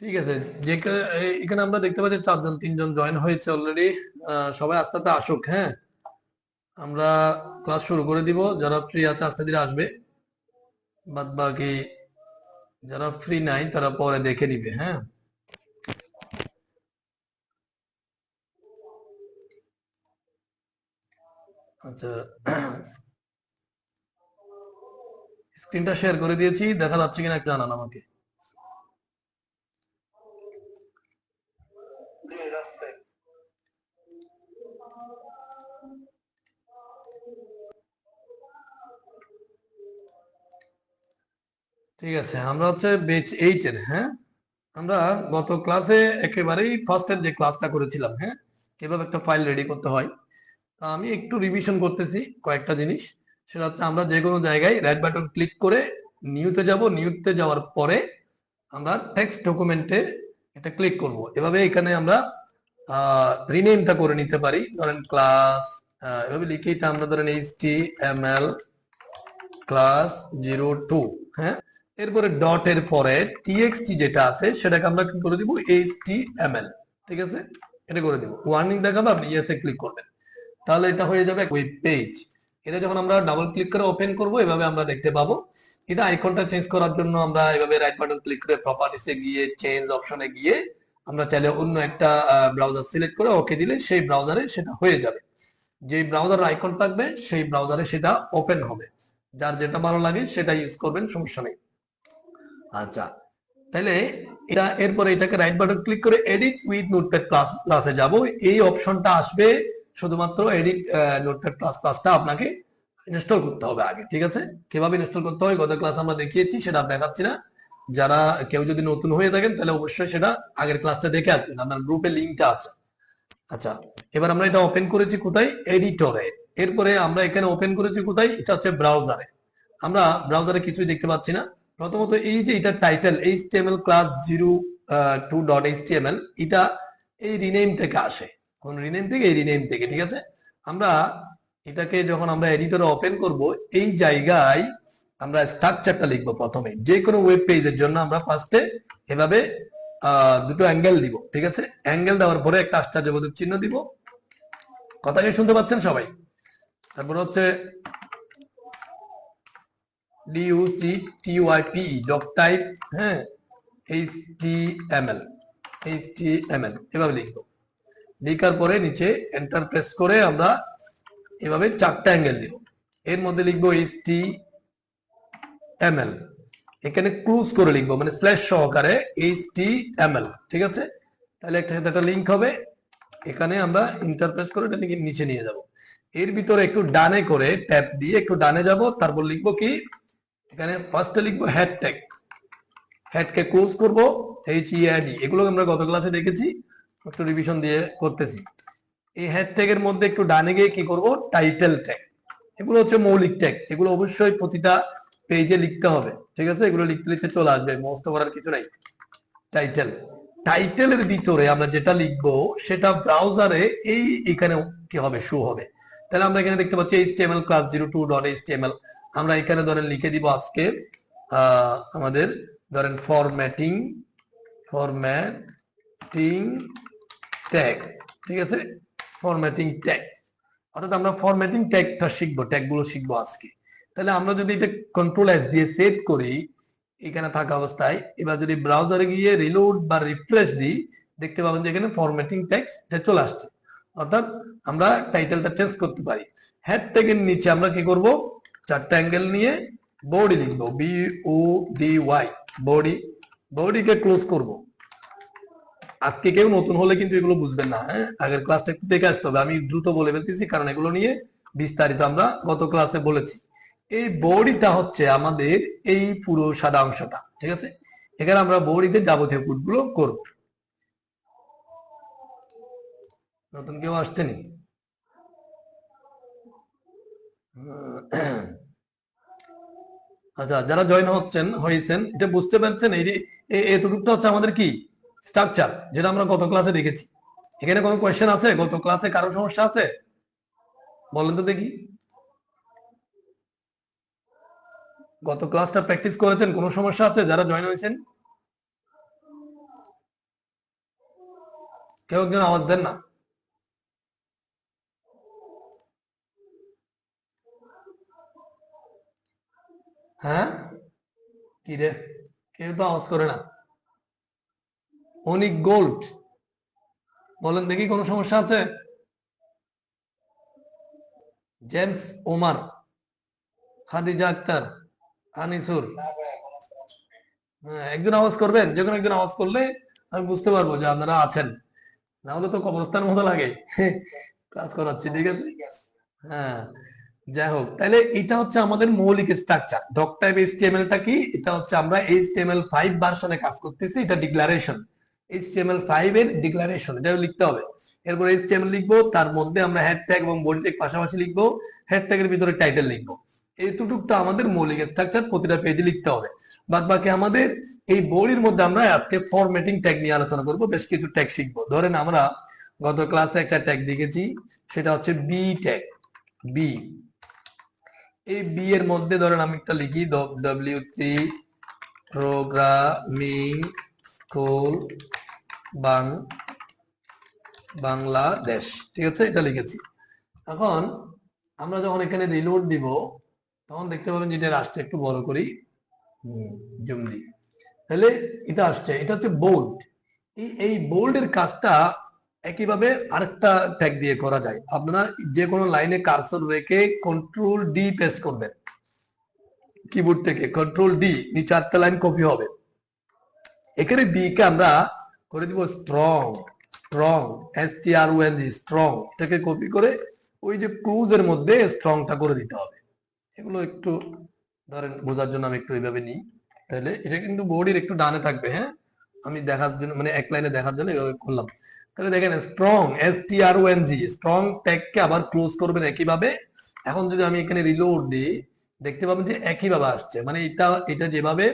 ঠিক আছে যে এখানে আমরা দেখতে পাচ্ছি চারজন, তিনজন জয়েন হয়েছে অলরেডি সবাই আস্তে আস্তে আসুক হ্যাঁ? আমরা ক্লাস শুরু করে দিব, যারা ফ্রি আছে আস্তে ধীরে আসবে। বাদ বাকি যারা ফ্রি নাই, তারা পরে দেখে নিবে হ্যাঁ? আচ্ছা স্ক্রিনটা শেয়ার করে দিয়েছি, দেখা যাচ্ছে কিনা জানান আমাকে। ঠিক আছে, আমরা হচ্ছে বেচ এইট এর হ্যাঁ? আমরা গত ক্লাসে একেবারেই ফার্স্টের যে ক্লাসটা করেছিলাম হ্যাঁ? কীভাবে একটা ফাইল রেডি করতে হয়, তা আমি একটু রিভিশন করতেছি কয়েকটা জিনিস। সেটা হচ্ছে আমরা যে কোনো জায়গায় রাইট বাটন ক্লিক করে নিউতে যাব নিউতে যাওয়ার পরে আমরা টেক্সট ডকুমেন্টে এটা ক্লিক করব। এভাবে এখানে আমরা রিনেমটা করে নিতে পারি। ধরেন ক্লাস এভাবে লিখে এটা আমরা ধরেন H T M L class zero two হ্যাঁ? এরপরে ডট এর পরে টিএক্সটি যেটা আছে, সেটাকে আমরা কি করে দিব? এইচ টি এম এল ঠিক আছে? এটা করে দিব। ওয়ার্নিং দেখাবো, আপনি ইয়েসে ক্লিক করবেন। তাহলে এটা হয়ে যাবে ওয়েব পেজ এটা যখন আমরা ডাবল ক্লিক করে ওপেন করব, এভাবে আমরা দেখতে পাবো। এটা আইকনটা চেঞ্জ করার জন্য আমরা এভাবে রাইট বাটন ক্লিক করে প্রপার্টিসে গিয়ে চেঞ্জ অপশনে গিয়ে আমরা চাইলে অন্য একটা ব্রাউজার সিলেক্ট করে ওকে দিলে সেই ব্রাউজারে সেটা হয়ে যাবে। যে ব্রাউজার আইকন থাকবে, সেই ব্রাউজারে সেটা ওপেন হবে। যার যেটা ভালো লাগে সেটা ইউজ করবেন, সমস্যা নেই। আচ্ছা তাহলে এটা এরপরে এটাকে রাইট বাটন ক্লিক করে এডিট উইথ নোটপ্যাড প্লাস প্লাসে যাব। এই অপশনটা আসবে শুধুমাত্র এডিট নোটপ্যাড প্লাস প্লাসটা আপনাকে ইনস্টল করতে হবে আগে, ঠিক আছে? কীভাবে ইনস্টল করতে হয়, গত ক্লাস আমরা দেখিয়েছি, সেটা দেখাচ্ছি না। যারা কেউ যদি নতুন হয়ে থাকেন, তাহলে অবশ্যই সেটা আগের ক্লাসটা দেখে আসবেন, আপনার গ্রুপে লিঙ্কটা আছে। আচ্ছা এবার আমরা এটা ওপেন করেছি কোথায়? এডিটরে এরপরে আমরা এখানে ওপেন করেছি কোথায়? এটা হচ্ছে ব্রাউজারে আমরা ব্রাউজারে কিছুই দেখতে পাচ্ছি না। প্রথমত এই যে এটা title HTML class zero two dot HTML এটা এই রিনেম থেকে আসে। কোন রিনেম থেকে এই রিনেম থেকে, ঠিক আছে? আমরা এটাকে যখন আমরা এডিটরে ওপেন করব, এই জায়গায় আমরা স্ট্রাকচারটা লিখব প্রথমে। যে কোনো ওয়েব পেজের জন্য আমরা ফার্স্টে এভাবে দুটো অ্যাঙ্গেল দিব, ঠিক আছে? অ্যাঙ্গেল দেওয়ার পরে একটা আশ্চর্যবোধক চিহ্ন দিব। কথা কি শুনতে পাচ্ছেন সবাই? তারপর হচ্ছে D O C T Y P doc type হ্যাঁ H T M L H T M L এভাবে লিখব। লিখার পরে নিচে এন্টার প্রেস করে আমরা এভাবে চারটা অ্যাঙ্গেল দিব এর মধ্যে লিখব এইচ টি এম এল এখানে ক্লুজ করে লিখব মানে স্ল্যাশ সহকারে এইচ টি এম এল ঠিক আছে? তাহলে একটা সাথে একটা লিঙ্ক হবে। এখানে আমরা ইন্টারপ্রেস করে এটা নিচে নিয়ে যাব। এর ভিতরে একটু ডানে করে ট্যাপ দিয়ে একটু ডানে যাব, তারপর লিখব কি? এখানে ফার্স্টে লিখব হ্যাড ট্যাগ হ্যাডকে ক্লোজ করব এইচ ইআইডি এগুলো আমরা গত ক্লাসে দেখেছি। একটু রিভিশন দিয়ে করতেছি। এই হ্যাড ট্যাগের মধ্যে একটু ডানে গিয়ে কি করব? টাইটেল ট্যাগ এগুলো হচ্ছে মৌলিক ট্যাগ এগুলো অবশ্যই প্রতিটা পেজে লিখতে হবে। ঠিক আছে? এগুলো লিখতে লিখতে চলে আসবে। মস্ত করার কিছু নাই। টাইটেল টাইটেলের ভিতরে আমরা যেটা লিখব, সেটা ব্রাউজারে এই এখানে কি হবে? শো হবে। তাহলে আমরা এখানে দেখতে পাচ্ছি HTML class zero two dot HTML আমরা এখানে ধরেন লিখে দিব আজকে আমাদের ধরেন ফরম্যাটিং ফরম্যাটিং ট্যাগ ঠিক আছে? ফরম্যাটিং ট্যাগ অর্থাৎ আমরা ফরম্যাটিং ট্যাগটা শিখব ট্যাগগুলো শিখব আজকে। তাহলে আমরা যদি এটা কন্ট্রোল এস দিয়ে সেভ করি, এখানে থাকা অবস্থায়, এবার যদি ব্রাউজারে গিয়ে রিলোড বা রিফ্রেশ দিই, দেখতে পাবেন যে এখানে ফরম্যাটিং ট্যাক্স চলে আসছে। অর্থাৎ আমরা টাইটেলটা চেঞ্জ করতে পারি। হেড ট্যাগের নিচে আমরা কি করব? চারটা অ্যাঙ্গেল নিয়ে বডি লিখব B O D Y body বডিকে close করব। আজকে কেউ নতুন হলে কিন্তু এগুলো বুঝবেন না হ্যাঁ? আগের ক্লাসটা একটু দেখে আসতে হবে। আমি দ্রুত বলে ফেলতেছি, কারণ এগুলো নিয়ে বিস্তারিত আমরা গত ক্লাসে বলেছি। এই বডিটা হচ্ছে আমাদের এই পুরো সাদা অংশটা, ঠিক আছে? এখানে আমরা বডিতে যাবতীয় কোডগুলো করব। নতুন কেউ আসছেন? আচ্ছা যারা জয়েন হচ্ছেন, হয়েছেন, এটা বুঝতে পারছেন, এই যে, এ- হচ্ছে আমাদের কি? স্ট্রাকচার যেটা আমরা গত ক্লাসে দেখেছি। এখানে কোনো কোয়েশ্চেন আছে? গত ক্লাসে কারও সমস্যা আছে? বলেন তো দেখি। গত ক্লাসটা প্র্যাকটিস করেছেন, কোনো সমস্যা আছে? যারা জয়েন হয়েছেন? কেউ একজন আওয়াজ দেন না। হ্যাঁ? কি রে? কেউ তো আওয়াজ করে না। অনিক গোল্ড বলেন দেখি কোনো সমস্যা আছে? জেমস ওমার খাদিজা আক্তার আনিসুর। হ্যাঁ, একজন আওয়াজ করবেন? যে কোনো একজন আওয়াজ করলে আমি বুঝতে পারব যে আপনারা আছেন। না হলে তো কবরস্থান মতো লাগে। কাজ করাচ্ছি ঠিক আছে? হ্যাঁ যাই হোক। তাহলে এটা হচ্ছে আমাদের মৌলিক স্ট্রাকচার ডক টাইপ এইচটিএমএলটা কি? এটা হচ্ছে আমরা এইচটিএমএল ফাইভ ভার্সনে কাজ করতেছি এটা ডিক্লারেশন এইচটিএমএল ফাইভ এর ডিক্লারেশন এটা লিখতে হবে। এরপর এইচটিএমএল লিখব, তার মধ্যে আমরা হেড ট্যাগ এবং বডি ট্যাগ পাশাপাশি লিখব হেড ট্যাগের ভিতরে টাইটেল লিখব। এইটুকু আমাদের মৌলিক স্ট্রাকচার প্রতিটা পেজে লিখতে হবে। বাদ বাকি আমাদের এই বইয়ের মধ্যে আমরা আজকে ফরম্যাটিং ট্যাগ নিয়ে আলোচনা করব, বেশ কিছু ট্যাগ শিখব। ধরেন আমরা গত ক্লাসে একটা ট্যাগ দেখেছি, সেটা হচ্ছে বি ট্যাগ বি এই বি এর মধ্যে ধরেন আমি একটা লিখি W three programming school Bangladesh. ঠিক আছে? এটা লিখেছি। এখন আমরা যখন এখানে রিলোড দিব, তখন দেখতে পাবেন যেটা আসছে, একটু বড় করি। জুম দিই। তাহলে এটা আসছে, এটা হচ্ছে বোল্ড এই বোল্ডের কাজটা একইভাবে আরেকটা ট্যাগ দিয়ে করা যায়। আপনারা যে কোনো লাইনে কারসর রেখে কন্ট্রোল ডি প্রেস করবেন। কিবোর্ড থেকে কন্ট্রোল ডি নিচে চারটা লাইন কপি হবে। এখানে বি কে আমরা করে দিব strong strong S T R O N G strong এটাকে কপি করে ওই যে ক্লুজ এর মধ্যে স্ট্রংটা করে দিতে হবে। এগুলো একটু ধরেন বোঝার জন্য আমি একটু এইভাবে নিই। তাহলে এটা কিন্তু বডির একটু ডানে থাকবে হ্যাঁ? আমি দেখার জন্য মানে এক লাইনে দেখার জন্য এইভাবে করলাম। তাহলে দেখেন strong S T R O N G strong ট্যাগকে আবার ক্লোজ করবেন একইভাবে। এখন যদি আমি এখানে রিলোড দিই, দেখতে পাবেন যে একইভাবে আসছে। মানে এটা এটা যেভাবে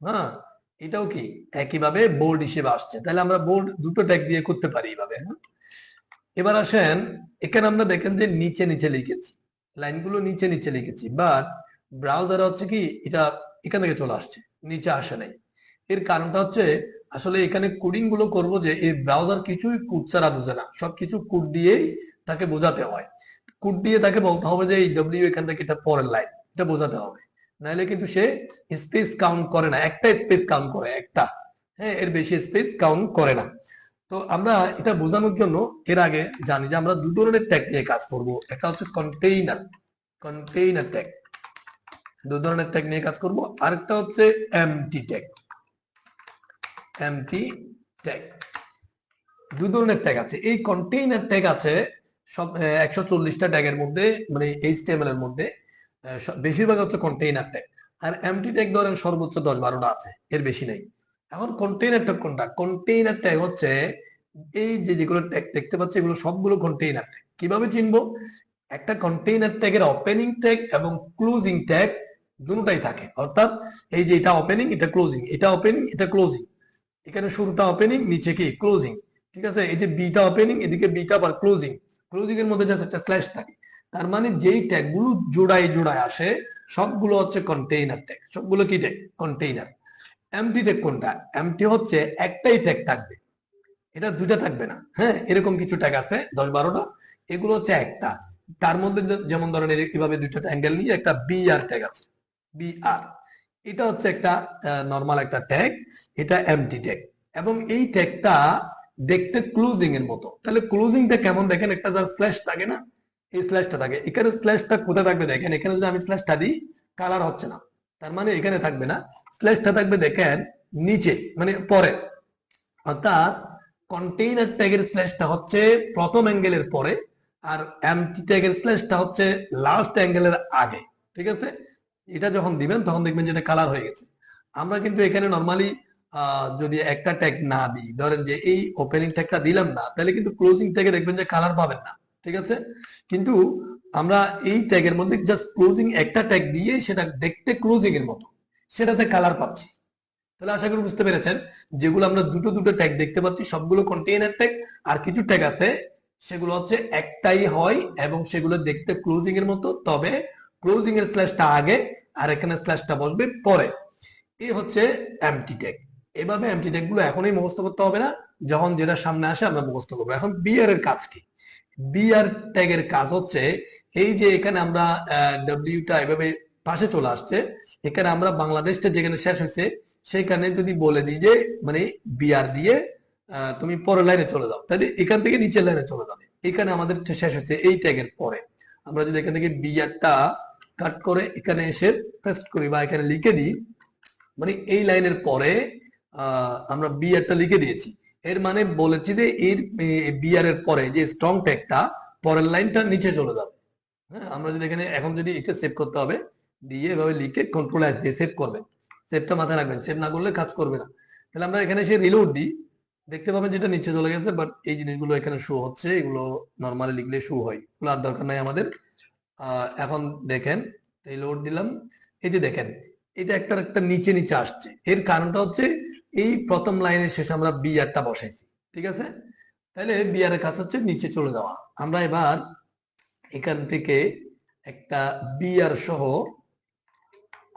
হ্যাঁ? এটাও কি একইভাবে বোর্ড হিসেবে আসছে? তাহলে আমরা বোর্ড দুটো ট্যাগ দিয়ে করতে পারি এইভাবে হ্যাঁ? এবার আসেন, এখানে আমরা দেখেন যে নিচে নিচে লিখেছি, লাইনগুলো নিচে নিচে লিখেছি বাট ব্রাউজারে হচ্ছে কি, এটা এখান থেকে চলে আসছে, নিচে আসে নাই। এর কারণটা হচ্ছে, আসলে এখানে কোডিংগুলো করব যে এই ব্রাউজার কিছুই কোড ছাড়া বোঝে না, সবকিছু কোড দিয়েই তাকে বোঝাতে হয়। কোড দিয়ে তাকে বলতে হবে যে এই ডব্লিউ এখান থেকে এটা পরের লাইন এটা বোঝাতে হবে। নাহলে কিন্তু সে স্পেস কাউন্ট করে না। একটা স্পেস কাউন্ট করে, একটা। হ্যাঁ এর বেশি স্পেস কাউন্ট করে না। তো আমরা এটা বোঝানোর জন্য এর আগে জানি যে আমরা দু ধরনের ট্যাগ নিয়ে কাজ করব। একটা হচ্ছে কন্টেইনার কন্টেইনার ট্যাগ দু ধরনের ট্যাগ নিয়ে কাজ করব। আরেকটা হচ্ছে এমটি ট্যাগ এমটি ট্যাগ দু ধরনের ট্যাগ আছে। এই কন্টেইনার ট্যাগ আছে সব একশো চল্লিশটা ট্যাগের মধ্যে মানে এইচটিএমএল এর মধ্যে। বেশিরভাগ হচ্ছে কন্টেইনার ট্যাগ আর এমটি ট্যাগ ধরেন সর্বোচ্চ দশ বারোটা আছে, এর বেশি নেই। এখন কন্টেইনার ট্যাগ কোনটা? কন্টেইনার ট্যাগ হচ্ছে এই যে যেগুলো ট্যাগ দেখতে পাচ্ছি, এগুলো সবগুলো কন্টেইনার ট্যাগ কীভাবে চিনবো? একটা কন্টেইনার ট্যাগের ওপেনিং ট্যাগ এবং ক্লোজিং ট্যাগ দুটোটাই থাকে। অর্থাৎ এই যে এটা ওপেনিং এটা ক্লোজিং এটা ওপেনিং এটা ক্লোজিং এখানে শুরুটা ওপেনিং নিচে কি? ক্লোজিং ঠিক আছে? এই যে বিটা ওপেনিং এদিকে বিটা আবার ক্লোজিং ক্লোজিং এর মধ্যে জাস্ট একটা স্ল্যাশ থাকে। তার মানে যেই ট্যাগগুলো জোড়ায় জোড়ায় আসে, সবগুলো হচ্ছে কন্টেইনার ট্যাগ সবগুলো কি ট্যাগ কন্টেইনার এমটি ট্যাগ কোনটা? এমটি হচ্ছে একটাই ট্যাগ থাকবে। এটা দুইটা থাকবে না। হ্যাঁ এরকম কিছু ট্যাগ আছে, দশ বারোটা। এগুলো হচ্ছে একটা। তার মধ্যে যেমন ধরেন কীভাবে দুইটা অ্যাঙ্গেল নিয়ে একটা বি আর ট্যাগ আছে। বি আর এটা হচ্ছে একটা নর্মাল একটা ট্যাগ এটা এমটি ট্যাগ এবং এই ট্যাগটা দেখতে ক্লোজিং এর মতো। তাহলে ক্লোজিংটা কেমন দেখেন? একটা যা স্ল্যাশ থাকে না? এই স্ল্যাশটা থাকে। এখানে স্ল্যাশটা কোথায় থাকবে দেখেন, এখানে যদি আমি স্ল্যাশটা দিই কালার হচ্ছে না। তার মানে এখানে থাকবে না। স্ল্যাশটা থাকবে দেখেন, নিচে মানে পরে। অর্থাৎ কন্টেইনার ট্যাগের স্ল্যাশটা হচ্ছে প্রথম অ্যাঙ্গেলের পরে, আর এমটি ট্যাগের স্ল্যাশটা হচ্ছে লাস্ট অ্যাঙ্গেলের আগে। ঠিক আছে? এটা যখন দিবেন, তখন দেখবেন যেটা কালার হয়ে গেছে। আমরা কিন্তু এখানে নর্মালি যদি একটা ট্যাগ না দিই, ধরেন যে এই ওপেনিং ট্যাগটা দিলাম না, তাহলে কিন্তু ক্লোজিং ট্যাগে দেখবেন যে কালার পাবেন না। ঠিক আছে? কিন্তু আমরা এই ট্যাগের মধ্যে জাস্ট ক্লোজিং একটা ট্যাগ দিয়ে সেটা দেখতে ক্লোজিং এর মতো। সেটাতে কালার পাচ্ছি। তাহলে আশা করি বুঝতে পেরেছেন, যেগুলো আমরা দুটো দুটো ট্যাগ দেখতে পাচ্ছি, সবগুলো কন্টেইনার ট্যাগ আর কিছু ট্যাগ আছে, সেগুলো হচ্ছে একটাই হয় এবং সেগুলো দেখতে ক্লোজিং এর মতো, তবে ক্লোজিং এর স্ল্যাশটা আগে, আর এখানে স্ল্যাশটা বসবে পরে। এই হচ্ছে এমটি ট্যাগ এভাবে এমটি ট্যাগগুলো এখনই মুখস্থ করতে হবে না, যখন যেটা সামনে আসে আমরা মুখস্থ করব। এখন বিআর এর কাজ কি? বিআর ট্যাগের কাজ হচ্ছে, এই যে এখানে আমরা ডব্লিউটা এভাবে পাশে চলে আসছে, এখানে আমরা বাংলাদেশটা যেখানে শেষ হয়েছে, সেখানে যদি বলে দিই যে মানে বিআর দিয়ে তুমি পরের লাইনে চলে যাও। তাহলে এখান থেকে নিচের লাইনে চলে যাবে। এখানে আমাদের শেষ হয়েছে, এই ট্যাগের পরে। আমরা যদি এখান থেকে বিআরটা কাট করে এখানে এসে পেস্ট করি বা এখানে লিখে দিই মানে এই লাইনের পরে আমরা বিআরটা লিখে দিয়েছি। এর মানে বলেছি যে এর বিআর এর পরে যে স্ট্রং ট্যাগটা পরের লাইনটা নিচে চলে যাবে। হ্যাঁ আমরা যদি এখানে, এখন যদি এটা সেভ করতে হবে, দিয়ে এভাবে লিখে কন্ট্রোল এস দিয়ে সেভ করবেন সেভটা মাথায় রাখবেন সেভ না করলে কাজ করবে না। তাহলে আমরা এখানে সে রিলোড দিই। দেখতে পাবেন যেটা নিচে চলে গেছে বাট এই জিনিসগুলো এখানে শো হচ্ছে, এগুলো নর্মালি লিখলে শো হয়। এগুলো আর দরকার নাই আমাদের। এখন দেখেন এই লোড দিলাম। এই যে দেখেন এটা একটা একটা নিচে নিচে আসছে। এর কারণটা হচ্ছে এই প্রথম লাইনের শেষে আমরা বিআরটা বসাইছি, ঠিক আছে? তাহলে বিআর এর কাজ হচ্ছে নিচে চলে যাওয়া। আমরা এবার এখান থেকে একটা বিআর সহ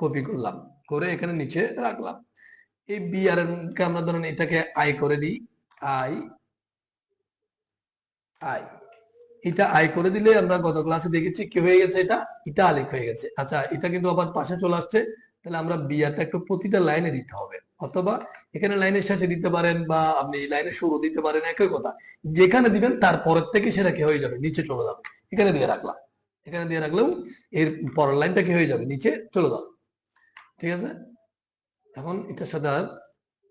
কপি করলাম, করে এখানে নিচে রাখলাম। এই বিআর কে আমরা ধরেন এটাকে আই করে দিই আই আই এটা আই করে দিলে আমরা গত ক্লাসে দেখেছি কি হয়ে গেছে এটা? আলিক হয়ে গেছে। আচ্ছা এটা কিন্তু আবার পাশে চলে আসছে তাহলে আমরা বিআরটা একটু প্রতিটা লাইনে দিতে হবে। অথবা এখানে লাইনের শেষে দিতে পারেন বা আপনি লাইনের শুরু দিতে পারেন, একই কথা। যেখানে দিবেন তারপরের থেকে সেটা কি হয়ে যাবে? নিচে চলে যাবে। এখানে দিয়ে রাখলাম। এখানে দিয়ে রাখলেও এর পরের লাইনটা কি হয়ে যাবে? নিচে চলে যাবে। ঠিক আছে? এখন এটার সাথে আর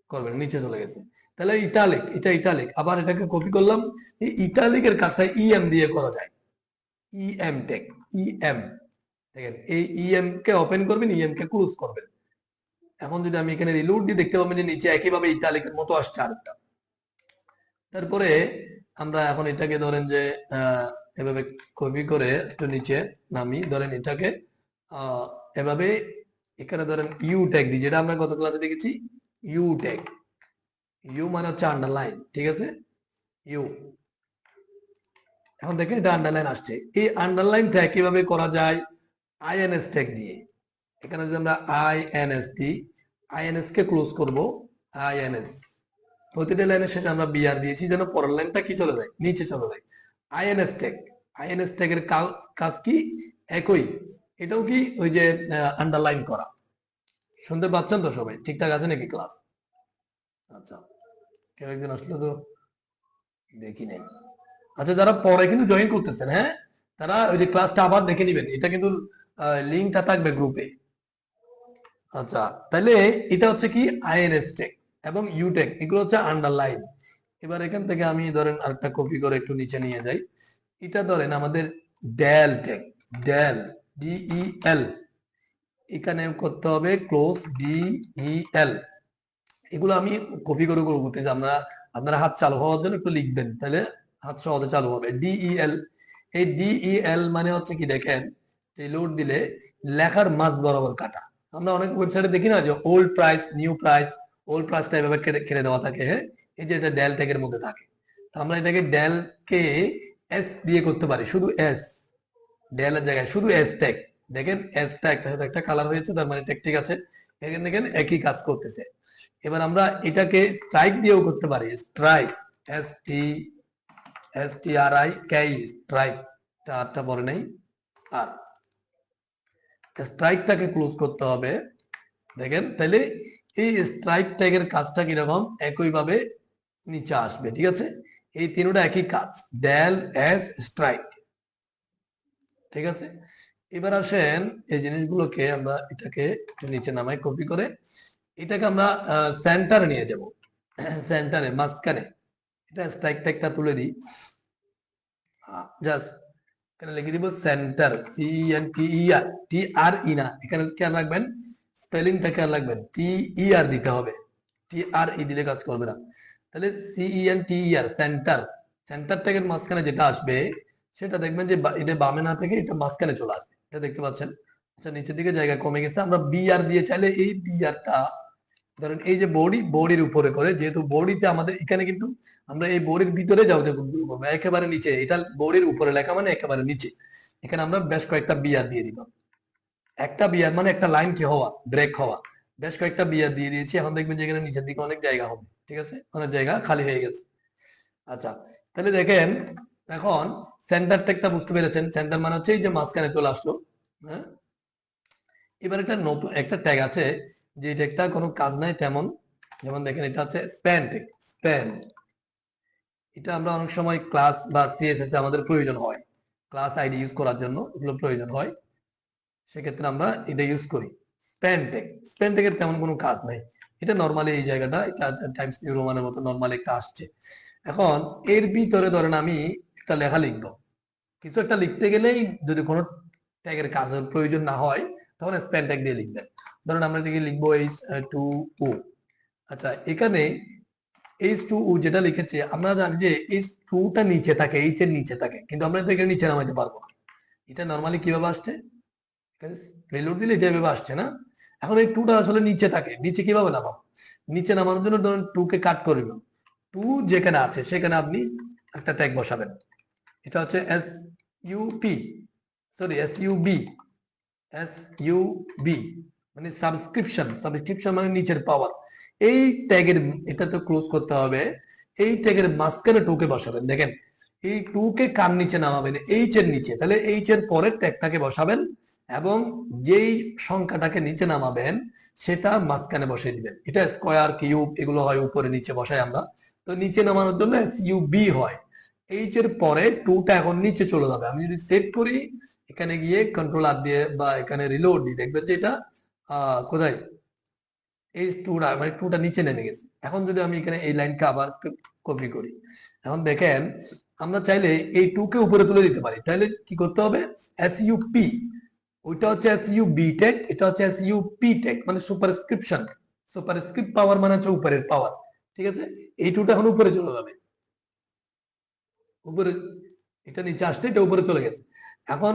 করবেন নিচে চলে গেছে। তাহলে ইটালিক, এটা ইটালিক। আবার এটাকে কপি করলাম। এই ইটালিকের কাজটা ইএম দিয়ে করা যায়। ইএম টেক ইএম দেখেন, এই ইএম কে ওপেন করবেন ইএম কে ক্লোজ করবেন। এখন যদি আমি এখানে রিলোড দেখতে পাবেন যে নিচে একইভাবে ইটালিকের মতো আসছে আরেকটা। তারপরে আমরা এখন এটাকে ধরেন যে এভাবে কপি করে একটু নিচে নামি, ধরেন এটাকে এভাবে এখানে ধরেন ইউ ট্যাগ দিই, যেটা আমরা গত ক্লাসে দেখেছি ইউ ট্যাগ ইউ মানে হচ্ছে আন্ডারলাইন ঠিক আছে? ইউ এখন দেখেন এটা আন্ডারলাইন আসছে। এই আন্ডারলাইনটা কীভাবে করা যায়? আইএনএস ট্যাগ দিয়ে এখানে যদি আমরা আইএনএস দিই আইএনএস কে ক্লোজ করব আইএনএস প্রতিটা লাইনের শেষে আমরা বিআর দিয়েছি, যেন পরের লাইনটা কি চলে যায়? নিচে চলে যায়। আইএনএস ট্যাগ আইএনএস ট্যাগের কাজ কি? একই। এটাও কি ওই যে আন্ডারলাইন করা। শুনতে পাচ্ছেন তো সবাই? ঠিকঠাক আছে নাকি ক্লাস আচ্ছা। কেউ একজন আসলে তো দেখি নাই। আচ্ছা যারা পরে কিন্তু জয়েন করতেছেন হ্যাঁ? তারা ওই যে ক্লাসটা আবার দেখে নেবেন। এটা কিন্তু লিঙ্কটা থাকবে গ্রুপে আচ্ছা তাহলে এটা হচ্ছে কি? আইএনএস টেক এবং ইউটেক এগুলো হচ্ছে আন্ডারলাইন এবার এখান থেকে আমি ধরেন আরেকটা কপি করে একটু নিচে নিয়ে যাই। এটা ধরেন আমাদের del tag del D E L এখানে করতে হবে ক্লোজ ডিই এল এগুলো আমি কপি করে করে বলতে আমরা আপনারা হাত চালু হওয়ার জন্য একটু লিখবেন, তাহলে হাত সহজে চালু হবে। ডিই এল এই ডিই এল মানে হচ্ছে কি দেখেন? এই লোড দিলে লেখার মাঝ বরাবর কাটা। আমরা অনেক ওয়েবসাইটে দেখি না যে old price new price old প্রাইসটা এভাবে কেটে দেওয়া থাকে হ্যাঁ? এই যে এটা ডেল ট্যাগের মধ্যে থাকে। আমরা এটাকে ডেল কে এস দিয়ে করতে পারি, শুধু এস ডেল এর জায়গায় শুধু এস ট্যাগ দেখেন এসটা একটা সাথে একটা কালার হয়েছে, তার মানে ট্যাগ ঠিক আছে। এখানে দেখেন একই কাজ করতেছে। এবার আমরা এটাকে স্ট্রাইক দিয়েও করতে পারি। Strike S T S T R I K strike আরটা পরে নেই। আর। স্ট্রাইকটাকে ক্লোজ করতে হবে। দেখেন, তাহলে এই স্ট্রাইক ট্যাগের কাজটা কীরকম? একইভাবে নিচে আসবে, ঠিক আছে? এই তিনটা একই কাজ ডেল এস স্ট্রাইক ঠিক আছে? এবার আসেন, এই জিনিসগুলোকে আমরা এটাকে নিচে নামাই কপি করে। এটাকে আমরা সেন্টারে নিয়ে যাব। সেন্টারে মাঝখানে। এটা স্ট্রাইক ট্যাগটা তুলে দিই। জাস্ট এখানে লিখে দিব centre C N T E R T R E না, এখানে খেয়াল রাখবেন? স্পেলিংটা খেয়াল রাখবেন? টি ই আর দিতে হবে টি আর ই দিলে কাজ করবে না। তাহলে C E N T E R centre centre ট্যাগের মাঝখানে যেটা আসবে, সেটা দেখবেন যে এটা বামে না থেকে এটা মাঝখানে চলে আসবে। এটা দেখতে পাচ্ছেন? আচ্ছা নিচের দিকে জায়গা কমে গেছে, আমরা বি আর দিয়ে চাইলে এই বি আরটা ধরেন এই যে বডি, বডির উপরে করে, যেহেতু বডিতে আমাদের এখানে কিন্তু আমরা এই বডির ভিতরে যাওয়াতে করব, একেবারে নিচে, এটা বডির উপরে লেখা মানে একেবারে নিচে। এখানে আমরা বেশ কয়েকটা বিয়ার দিয়ে দিলাম। একটা বিয়ার মানে একটা লাইন কি হওয়া, ব্রেক হওয়া। বেশ কয়েকটা বিয়ার দিয়ে দিয়েছি, এখন দেখবেন যে এখানে নিচের দিকে অনেক জায়গা হবে, ঠিক আছে? অনেক জায়গা খালি হয়ে গেছে। আচ্ছা তাহলে দেখেন, এখন সেন্টার ট্যাগটা বুঝতে পেরেছেন, সেন্টার মানে হচ্ছে এই যে মাঝখানে চলে আসলো হ্যাঁ? এবার একটা নতুন, একটা ট্যাগ আছে যে ট্যাগটা কোনো কাজ নাই তেমন, যেমন দেখেন এটা হচ্ছে স্প্যান এটা আমরা অনেক সময় ক্লাস বা সিএসএস আমাদের প্রয়োজন হয়। ক্লাস আইডি ইউজ করার জন্য এগুলো প্রয়োজন হয়। সেক্ষেত্রে আমরা এটা ইউজ করি। তেমন কোনো কাজ নাই। এটা নর্মালি এই জায়গাটা, এটা টাইমস নিউ রোমানের মতো নর্মালি একটা আসছে। এখন এর ভিতরে ধরেন আমি একটা লেখা লিখব। কিছু একটা লিখতে গেলেই যদি কোনো ট্যাগের কাজের প্রয়োজন না হয়, তখন স্প্যান দিয়ে লিখবেন। ধরুন আমরা এটাকে লিখব এইচ টু ও আচ্ছা এখানে এইচ টু ও যেটা লিখেছে, আমরা জানি যে এইচ টুটা নিচে থাকে এইচ এর নিচে থাকে, কিন্তু আমরা এখানে নিচে নামাইতে পারব এটা নর্মালি কীভাবে আসছে? রিলোড দিলে এটা আসছে না? এখন এই টুটা আসলে নিচে থাকে, নিচে কীভাবে নামাবো? নিচে নামানোর জন্য ধরুন টু কে কাট করবে টু যেখানে আছে, সেখানে আপনি একটা ট্যাগ বসাবেন। এটা হচ্ছে S U P sorry S U B S U B মানে সাবস্ক্রিপশন সাবস্ক্রিপশন মানে নিচের পাওয়ার এই ট্যাগের এটা তো ক্লোজ করতে হবে, এই ট্যাগের মাঝখানে টুকে বসাবেন। দেখেন, এই টুকে কার নিচে নামাবেন? এইচ এর নিচে। তাহলে এইচ এর পরের ট্যাগটাকে বসাবেন এবং যেই সংখ্যাটাকে নিচে নামাবেন, সেটা মাঝখানে বসিয়ে দিবেন। এটা স্কোয়ার কিউব এগুলো হয় উপরে নিচে বসাই আমরা। তো নিচে নামানোর জন্য বি হয়। এইচ এর পরে টুটা এখন নিচে চলে যাবে। আমি যদি সেভ করি, এখানে গিয়ে কন্ট্রোল আর দিয়ে বা এখানে রিলোড দিই, দেখবেন যে এটা কোথায়? এই টুটা মানে টুটা নিচে নেমে গেছে। এখন যদি আমি এখানে এই লাইনকে আবার কপি করি, এখন দেখেন, আমরা চাইলে এই টুকে উপরে তুলে দিতে পারি। তাহলে কি করতে হবে? এস ইউ পি ওইটা হচ্ছে এস ইউ বি টেক এটা হচ্ছে এস ইউ পি টেক মানে সুপারস্ক্রিপশন সুপারস্ক্রিপ্ট পাওয়ার মানে হচ্ছে উপরের পাওয়ার ঠিক আছে? এই টুটা এখন উপরে চলে যাবে। উপরে, এটা নিচে আসছে, এটা উপরে চলে গেছে। এখন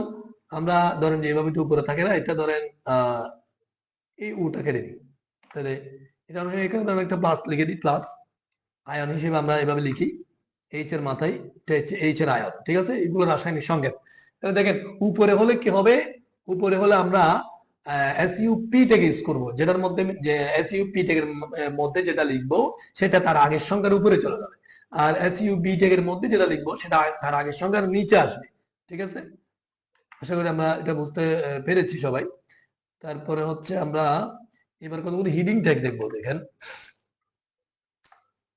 আমরা, ধরেন যে এভাবে তো উপরে থাকে না, এটা ধরেন আহ এই উটা কেটে দিই। তাহলে এটা আমরা এখানে ধরেন একটা প্লাস লিখে দিই প্লাস আয়ন হিসেবে আমরা এভাবে লিখি। এইচ এর মাথায়, এটা হচ্ছে এইচ এর আয়ন ঠিক আছে? এগুলো রাসায়নিক সংকেত তাহলে দেখেন, উপরে হলে কি হবে? উপরে হলে আমরা এসইউপি থেকে ইউজ করব, যেটার মধ্যে যে এসইউপি টেকের মধ্যে যেটা লিখব, সেটা তার আগের সংখ্যার উপরে চলে যাবে। আর এসইউবি টেকের মধ্যে যেটা লিখব, সেটা তার আগের সংখ্যার নিচে আসবে, ঠিক আছে? আশা করি আমরা এটা বুঝতে পেরেছি সবাই। তারপরে হচ্ছে আমরা এবার কতগুলো হিডিং ট্যাগ দেখব দেখেন।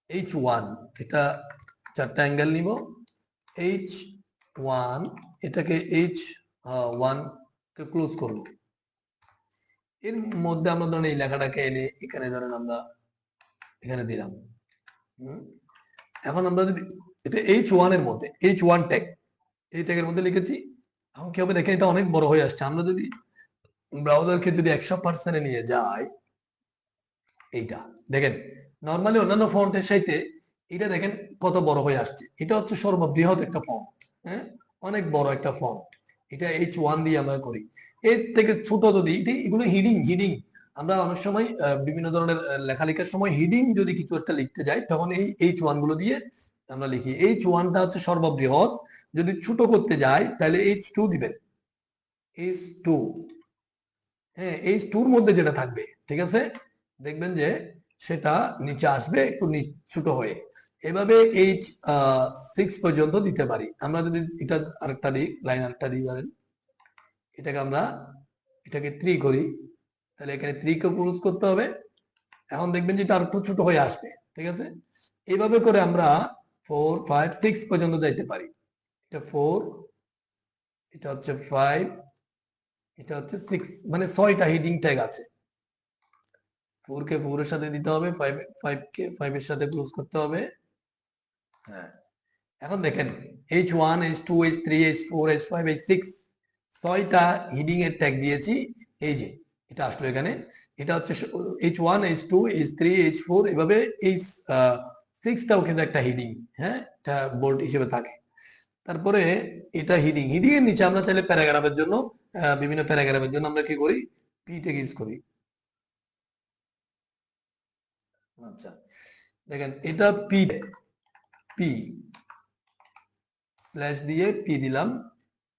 এইচ ওয়ান এটা চারটা অ্যাঙ্গেল নিব। এইচ ওয়ান এটাকে এইচ ওয়ান কে ক্লোজ করব। এর মধ্যে আমরা ধরেন এই লেখাটাকে এনে এখানে ধরেন আমরা এখানে দিলাম। এখন আমরা যদি এটা এইচ ওয়ানের মধ্যে এইচ ওয়ান ট্যাগ এই ট্যাগের মধ্যে লিখেছি এখন কি হবে দেখেন এটা অনেক বড় হয়ে আসছে। আমরা যদি ব্রাউজারকে যদি একশো পার্সেন্টে নিয়ে যায়, এইটা। দেখেন নর্মালি অন্যান্য ফন্টের সাথে এটা দেখেন কত বড় হয়ে আসছে। এটা হচ্ছে সর্ববৃহৎ একটা ফন্ট হ্যাঁ? অনেক বড় একটা ফন্ট এটা এইচ ওয়ান দিয়ে আমরা করি। এর থেকে ছোট যদি এগুলো হিডিং হিডিং আমরা অনেক সময় বিভিন্ন ধরনের লেখালেখার সময় হিডিং যদি কিছু একটা লিখতে যাই, তখন এই এইচ ওয়ানগুলো দিয়ে আমরা লিখি। এইচ ওয়ানটা হচ্ছে সর্ববৃহৎ। যদি ছোট করতে যাই, তাহলে এইচ টু দিবেন। এইচ টু হ্যাঁ এইচ টুর মধ্যে যেটা থাকবে, ঠিক আছে? দেখবেন যে সেটা নিচে আসবে, একটু ছোট হয়ে। এভাবে এইচ সিক্স পর্যন্ত দিতে পারি। আমরা যদি এটা আরেকটা দিই লাইন আরেকটা দিই, ধরেন। এটাকে আমরা, এটাকে থ্রি করি। তাহলে এখানে থ্রি কে ক্লোজ করতে হবে। এখন দেখবেন যে এটা আর একটু ছোট হয়ে আসবে, ঠিক আছে? এইভাবে করে আমরা ফোর ফাইভ সিক্স পর্যন্ত যাইতে পারি। এটা ফোর এটা হচ্ছে ফাইভ এটা হচ্ছে সিক্স মানে ছয়টা হিডিং ট্যাগ আছে। ফোর কে ফোর এর সাথে দিতে হবে ফাইভ ফাইভ কে ফাইভ এর সাথে ক্লোজ করতে হবে। হ্যাঁ। এখন দেখেন H one H two H three H four H five H six ছয়টা হিডিং এর ট্যাগ দিয়েছি। এই যে, এটা আসলো এখানে। এটা হচ্ছে H one H two H three H four এভাবে এই সিক্সটাও কিন্তু একটা হিডিং হ্যাঁ এটা বোল্ট হিসেবে থাকে। তারপরে এটা হিডিং হিডিং এর নিচে আমরা চাইলে প্যারাগ্রাফের জন্য বিভিন্ন প্যারাগ্রাফের জন্য আমরা কি করি? পিটাকে ইউজ করি। আচ্ছা দেখেন, এটা পি পি স্ল্যাশ দিয়ে পি দিলাম।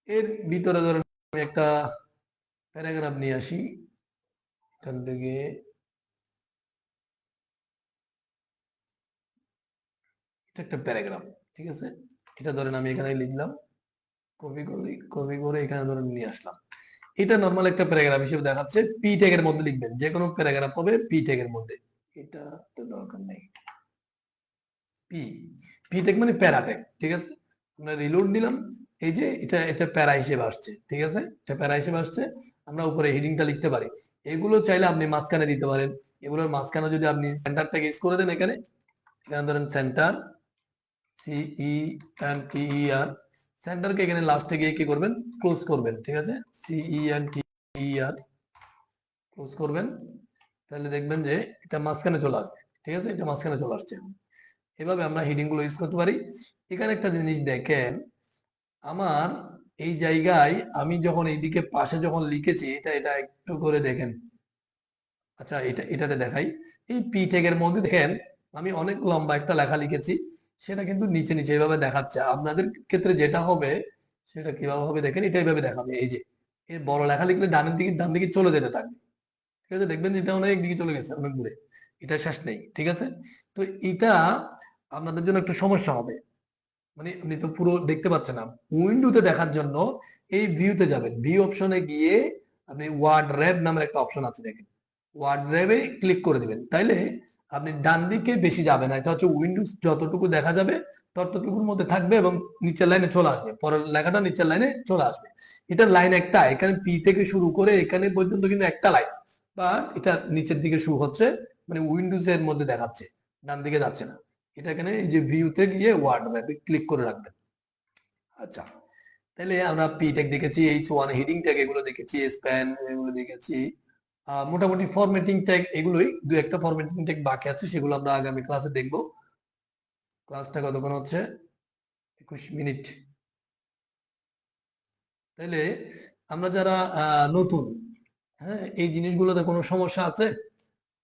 এর ভিতরে ধরেন আমি একটা প্যারাগ্রাফ নিয়ে আসি। এখান থেকে এটা একটা প্যারাগ্রাফ, ঠিক আছে? এটা ধরেন আমি এখানে লিখলাম, কপি করে কপি করে এখানে ধরেন নিয়ে আসলাম। এটা নর্মাল একটা প্যারাগ্রাফ হিসেবে দেখাচ্ছে পি ট্যাগের মধ্যে লিখবেন যে কোনো প্যারাগ্রাফ হবে পি ট্যাগের মধ্যে। এটা তো দরকার নেই। পি পি ট্যাগ মানে প্যারা ট্যাগ ঠিক আছে? আমরা রিলোড দিলাম, এই যে এটা এটা প্যারা হিসেবে আসছে, ঠিক আছে? এটা প্যারা হিসেবে আসছে, আমরা উপরে হেডিংটা লিখতে পারি। এগুলো চাইলে আপনি মাঝখানে দিতে পারেন। এগুলোর মাঝখানে যদি আপনি সেন্টারটাকে ইউজ করে দেন এখানে এখানে ধরেন সেন্টার সিই এন টি ই আর সেন্টারকে এখানে লাস্টে গিয়ে কি করবেন? ক্লোজ করবেন, ঠিক আছে? সিই এন টি ই আর ক্লোজ করবেন। তাহলে দেখবেন যে এটা মাঝখানে চলে আসবে, ঠিক আছে? এটা মাঝখানে চলে আসছে। এভাবে আমরা হেডিংগুলো ইউজ করতে পারি। এখানে একটা জিনিস দেখেন, আমার এই জায়গায় আমি যখন এইদিকে পাশে যখন লিখেছি, এটা এটা একটু করে দেখেন। আচ্ছা এটা, এটাতে দেখাই। এই পি ট্যাগের মধ্যে দেখেন, আমি অনেক লম্বা একটা লেখা লিখেছি। সেটা কিন্তু নিচে নিচে এইভাবে দেখাচ্ছে। আপনাদের ক্ষেত্রে যেটা হবে, সেটা কীভাবে হবে দেখেন, এটা এইভাবে দেখাবে। এই যে, এর বড় লেখা লিখলে ডানের দিকে, ডান দিকে চলে যেতে থাকবে। ঠিক আছে? দেখবেন এটা অনেক দিকে চলে গেছে, অনেক দূরে। এটা শেষ নেই, ঠিক আছে? তো এটা আপনাদের জন্য একটু সমস্যা হবে। মানে আপনি তো পুরো দেখতে পাচ্ছেন না। উইন্ডোতে দেখার জন্য এই ভিউতে যাবেন। ভিউ অপশনে গিয়ে আপনি ওয়ার্ড র্যাব নামের একটা অপশন আছে দেখেন। ওয়ার্ড র্যাবে ক্লিক করে দিবেন। তাইলে আপনি ডান দিকে বেশি যাবে না। এটা হচ্ছে উইন্ডোজ যতটুকু দেখা যাবে, ততটুকুর মধ্যে থাকবে এবং নিচের লাইনে চলে আসবে। পরের লেখাটা নিচের লাইনে চলে আসবে। এটার লাইন একটা, এখানে পি থেকে শুরু করে এখানে পর্যন্ত কিন্তু একটা লাইন বা এটা নিচের দিকে শুরু হচ্ছে মানে উইন্ডোজ এর মধ্যে দেখাচ্ছে, ডান দিকে যাচ্ছে না। এটা এখানে এই যে ভিউতে গিয়ে ওয়ার্ড ম্যাপে ক্লিক করে রাখবেন। আচ্ছা তাহলে আমরা পি ট্যাগ দেখেছি এইচ ওয়ান হেডিং ট্যাগ এগুলো দেখেছি স্প্যান এগুলো দেখেছি। মোটামুটি ফরম্যাটিং ট্যাগ এগুলোই, দু একটা ফরম্যাটিং ট্যাগ বাকি আছে, সেগুলো আমরা আগামী ক্লাসে দেখব। ক্লাসটা কতক্ষণ হচ্ছে? একুশ মিনিট। তাহলে আমরা যারা নতুন হ্যাঁ এই জিনিসগুলোতে কোনো সমস্যা আছে?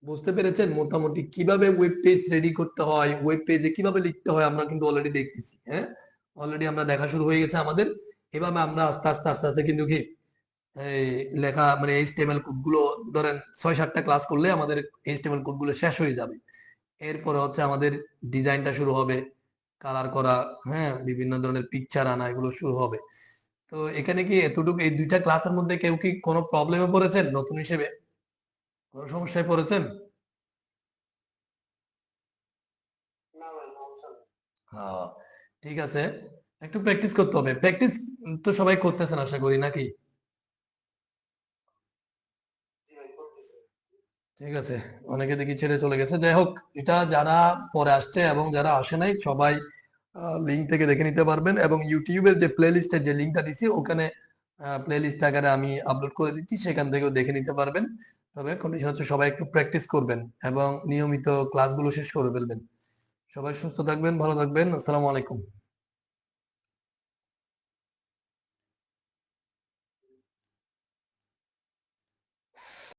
বুঝতে পেরেছেন মোটামুটি কীভাবে ওয়েব পেজ রেডি করতে হয় ওয়েব পেজে কীভাবে লিখতে হয় আমরা কিন্তু অলরেডি দেখতেছি হ্যাঁ? অলরেডি আমরা দেখা শুরু হয়ে গেছে আমাদের। এভাবে আমরা আস্তে আস্তে আস্তে আস্তে কিন্তু কি এই লেখা মানে এইচটিএমএল কোডগুলো ধরেন ছয় সাতটা ক্লাস করলে আমাদের এইচটিএমএল কোডগুলো শেষ হয়ে যাবে। এরপরে হচ্ছে আমাদের ডিজাইনটা শুরু হবে কালার করা হ্যাঁ বিভিন্ন ধরনের পিকচার আনা এগুলো শুরু হবে। তো এখানে কি এতটুকু এই দুইটা ক্লাসের মধ্যে কেউ কি কোনো প্রবলেমে পড়েছেন? নতুন হিসেবে? কোনো সমস্যায় পড়েছেন? হ্যাঁ ঠিক আছে। একটু প্র্যাকটিস করতে হবে। প্র্যাকটিস তো সবাই করতেছেন আশা করি নাকি? ঠিক আছে, অনেকে দেখি ছেড়ে চলে গেছে। যাই হোক, এটা যারা পরে আসছে এবং যারা আসে নাই, সবাই লিঙ্ক থেকে দেখে নিতে পারবেন এবং ইউটিউবের যে প্লে লিস্টের যে লিঙ্কটা দিছি, ওখানে প্লে লিস্ট আকারে আমি আপলোড করে দিচ্ছি, সেখান থেকেও দেখে নিতে পারবেন। তবে কন্ডিশন হচ্ছে সবাই একটু প্র্যাকটিস করবেন এবং নিয়মিত ক্লাসগুলো শেষ করে ফেলবেন। সবাই সুস্থ থাকবেন, ভালো থাকবেন। আসসালামু আলাইকুম।